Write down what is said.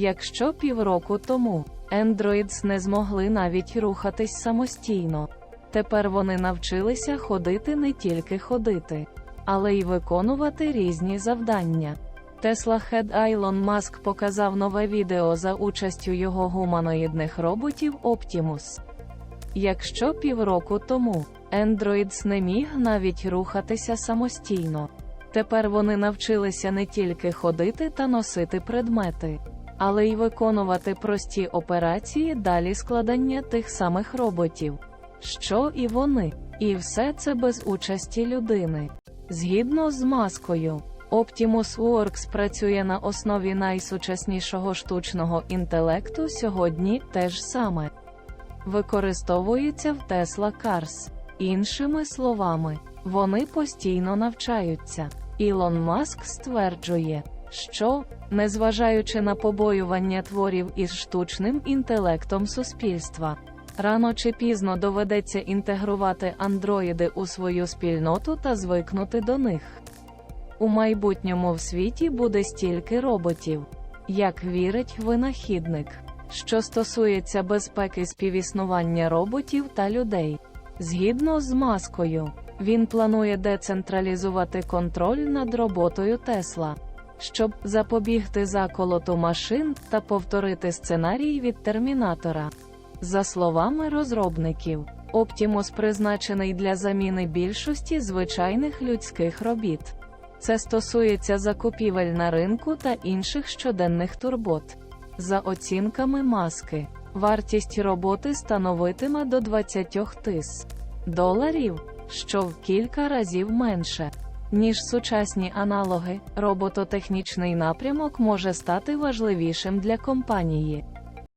Якщо півроку тому Androids не змогли навіть рухатись самостійно, тепер вони навчилися ходити не тільки ходити, але й виконувати різні завдання. Тесла Хед Айлон Маск показав нове відео за участю його гуманоїдних роботів Optimus. Якщо півроку тому Androids не міг навіть рухатися самостійно, тепер вони навчилися не тільки ходити та носити предмети, але й виконувати прості операції далі складання тих самих роботів, що і вони, і все це без участі людини. Згідно з маскою, Optimus Works працює на основі найсучаснішого штучного інтелекту сьогодні те ж саме. Використовується в Tesla Cars. Іншими словами, вони постійно навчаються. Ілон Маск стверджує, що, незважаючи на побоювання творів із штучним інтелектом суспільства, рано чи пізно доведеться інтегрувати андроїди у свою спільноту та звикнути до них. У майбутньому в світі буде стільки роботів, як вірить винахідник. Що стосується безпеки співіснування роботів та людей, згідно з маскою, він планує децентралізувати контроль над роботою Тесла, щоб запобігти заколоту машин та повторити сценарій від термінатора. За словами розробників, Optimus призначений для заміни більшості звичайних людських робіт. Це стосується закупівель на ринку та інших щоденних турбот. За оцінками маски, вартість роботи становитиме до 20 тис доларів, що в кілька разів менше, ніж сучасні аналоги. Робототехнічний напрямок може стати важливішим для компанії.